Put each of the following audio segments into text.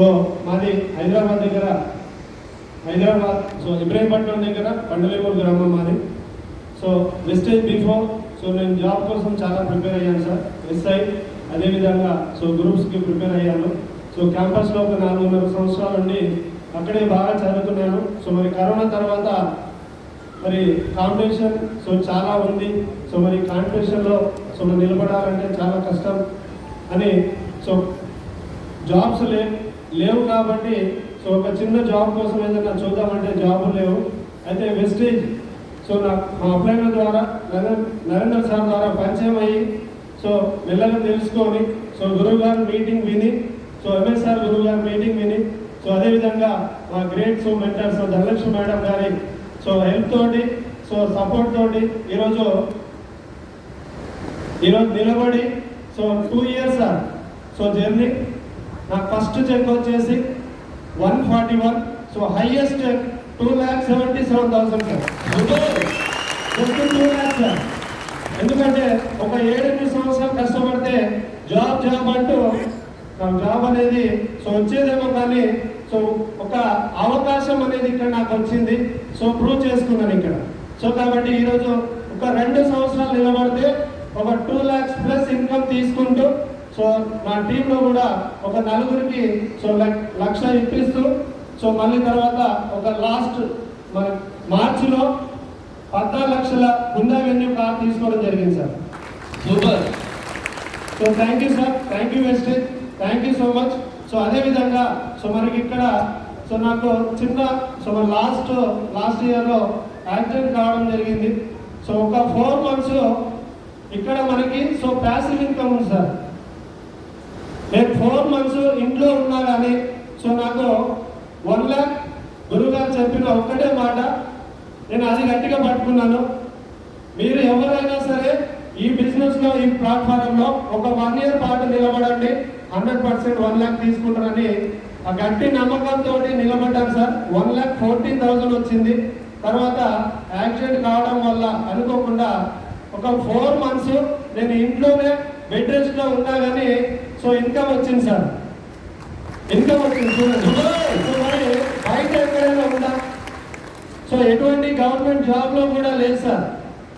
So మాది హైదరాబాద్ దగ్గర Hyderabad so Ibrahimpatnam దగ్గర పండలేపూర్ గ్రామం మాది సో ఇస్ బిఫోర్ సో నేను జాబ్ కోసం చాలా ప్రిపేర్ అయ్యాను సార్ ఎస్ఐ అదేవిధంగా సో గ్రూప్స్కి ప్రిపేర్ అయ్యాను సో క్యాంపస్లో ఒక నాలుగున్నర సంవత్సరాల నుండి అక్కడే బాగా చదువుకున్నాను సో మరి కరోనా తర్వాత మరి కాంపిటీషన్ సో చాలా ఉంది సో మరి కాంపిటీషన్లో సో నిలబడాలంటే చాలా కష్టం అని సో జాబ్స్ లేవు లేవు కాబట్టి సో ఒక చిన్న జాబ్ కోసం ఏదైనా చూద్దామంటే జాబ్ లేవు అయితే వెస్టేజ్ సో నా మా అప్లైన ద్వారా నరేందర్ సార్ ద్వారా పరిచయం అయ్యి సో మెల్లగా తెలుసుకొని సో గురువు గారు మీటింగ్ విని సో సార్ గురువు గారు మీటింగ్ విని సో అదేవిధంగా మా great so mentor so Dhanalakshmi madam గారి సో హెల్ప్ తోటి సో సపోర్ట్ తోటి ఈరోజు ఈరోజు నిలబడి so two years sir so journey నా ఫస్ట్ చెక్ వచ్చేసి one forty one so highest two lakh seventy seven thousand sir two lakhs sir ఎందుకంటే ఒక ఏడెనిమిది సంవత్సరాలు కష్టపడితే జాబ్ జాబ్ అంటూ నా జాబ్ అనేది సో వచ్చేదేమో కానీ సో ఒక అవకాశం అనేది ఇక్కడ నాకు వచ్చింది సో ప్రూవ్ చేసుకున్నాను ఇక్కడ సో కాబట్టి ఈరోజు ఒక రెండు సంవత్సరాలు నిలబడితే ఒక టూ ల్యాక్స్ ప్లస్ ఇన్కమ్ తీసుకుని సో మా టీంలో కూడా ఒక నలుగురికి సో లక్ష ఇప్పిస్తూ సో మళ్ళీ తర్వాత ఒక లాస్ట్ మన మార్చిలో పద్నాలుగు లక్షల గుండా వెన్యూ కార్ తీసుకోవడం జరిగింది sir super so thank you sir thank you Vestige thank you so much so అదేవిధంగా సో మనకి ఇక్కడ సో నాకు చిన్న సో మన లాస్ట్ లాస్ట్ ఇయర్లో యాక్సిడెంట్ కావడం జరిగింది సో ఒక ఫోర్ మంత్స్ ఇక్కడ మనకి సో ప్యాసివ్ ఇన్కమ్ ఉంది సార్ నేను ఫోర్ మంత్స్ ఇంట్లో ఉన్నా కానీ సో నాకు వన్ ల్యాక్ గురువు గారు చెప్పిన ఒక్కటే మాట నేను అది గట్టిగా పట్టుకున్నాను మీరు ఎవరైనా సరే ఈ బిజినెస్లో ఈ ప్లాట్ఫారంలో ఒక వన్ ఇయర్ పాటు నిలబడండి హండ్రెడ్ పర్సెంట్ వన్ ల్యాక్ తీసుకుంటారని ఆ గట్టి నమ్మకంతో నిలబడ్డాను sir one lakh fourteen thousand వచ్చింది తర్వాత యాక్సిడెంట్ కావడం వల్ల అనుకోకుండా ఒక ఫోర్ మంత్స్ నేను ఇంట్లోనే బెడ్ రెస్ట్లో ఉన్నా కానీ సో ఇన్కమ్ వచ్చింది సార్ ఇన్కమ్ వచ్చింది చూడండి సో మరి బయట ఎక్కడైనా ఉందా సో ఎటువంటి గవర్నమెంట్ జాబ్లో కూడా లేదు సార్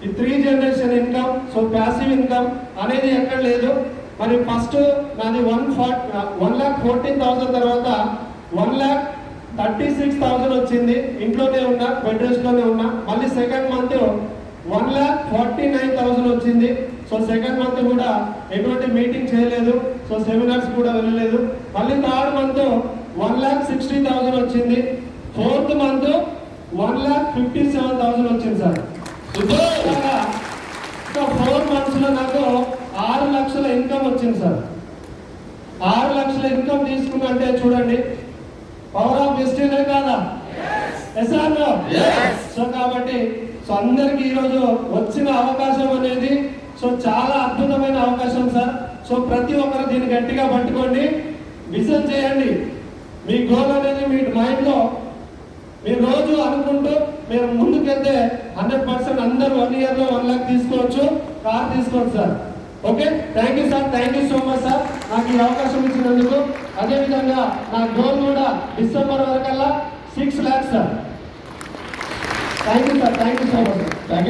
ఈ three generation income so passive income అనేది ఎక్కడ లేదు మరి ఫస్ట్ నాది one forty one lakh fourteen thousand తర్వాత one lakh thirty six thousand వచ్చింది ఇంట్లోనే ఉన్నా బెడ్రూమ్స్లోనే ఉన్నా మళ్ళీ second month one lakh forty nine thousand వచ్చింది సో సెకండ్ మంత్ కూడా ఎటువంటి మీటింగ్ చేయలేదు సో సెమినార్స్ కూడా వెళ్ళలేదు మళ్ళీ third month one lakh sixty thousand వచ్చింది fourth month one lakh fifty seven thousand వచ్చింది సార్ ఫోర్ మంత్స్లో నాకు ఆరు లక్షల ఇన్కమ్ వచ్చింది సార్ ఆరు లక్షల ఇన్కమ్ తీసుకున్నంటే చూడండి పవర్ ఆఫ్ డిస్ట్రిక్ట్ కాదా సో కాబట్టి సో అందరికీ ఈరోజు వచ్చిన అవకాశం అనేది సో చాలా అద్భుతమైన అవకాశం సార్ సో ప్రతి ఒక్కరు దీన్ని గట్టిగా పట్టుకోండి విజన్ చేయండి మీ గోల్ అనేది మీ మైండ్లో మీరు రోజు అనుకుంటూ మీరు ముందుకెళ్తే హండ్రెడ్ పర్సెంట్ అందరు వన్ ఇయర్లో వన్ లాక్ తీసుకోవచ్చు కార్ తీసుకోవచ్చు sir okay thank you sir thank you so much sir నాకు ఈ అవకాశం ఇచ్చినందుకు అదేవిధంగా నా గోల్ కూడా డిసెంబర్ వరకల్లా six lakhs sir Thank you, sir. Thank you so much. Thank you.